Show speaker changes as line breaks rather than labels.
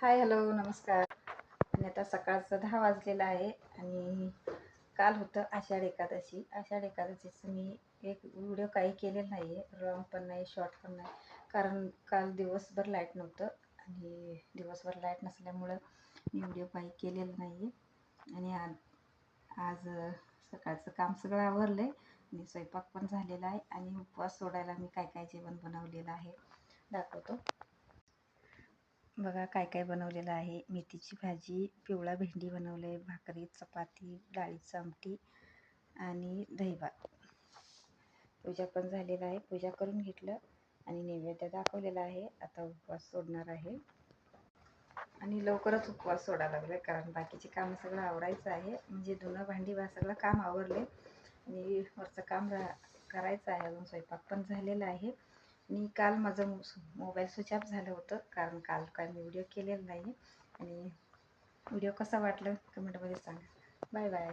Hi hello नमस्कार. आणि आता सकाळचं दहा वाजलेलं आहे आणि काल होतं आषाढ एकादशी. आषाढ एकादशीचं मी एक व्हिडिओ काही केलेला नाही आहे लॉंग पण नाही शॉर्ट पण नाही. कारण काल दिवसभर लाइट नव्हतं आणि दिवसभर लाइट नसल्यामुळं मी व्हिडिओ काही केलेला नाही आहे आणि आज आज सकाळचं काम सगळं आवरलं आहे आणि स्वयंपाक पण झालेला आहे आणि उपवास सोडायला मी काय काय जेवण बनवलेलं आहे दाखवतो. बघा काय काय बनवलेलं आहे. मेथीची भाजी पिवळा भेंडी बनवलं आहे भाकरी चपाती डाळीची आमटी आणि दहीभात पूजा पण झालेला आहे. पूजा करून घेतलं आणि नैवेद्य दाखवलेला आहे. आता उपवास सोडणार आहे. आणि लवकरच उपवास सोडायला लागलं कारण बाकीचे काम सगळं आवरायचं आहे. म्हणजे धुणं भांडी बा सगळं काम आवरले. आणि वरचं काम रा करायचं आहे. अजून स्वयंपाक पण झालेला आहे. आणि काल माझं मोबाईल स्विच ऑफ झालं होतं कारण काल काय मी व्हिडिओ केलेला नाही आणि व्हिडिओ कसा वाटलं कमेंटमध्ये सांगा. Bye bye.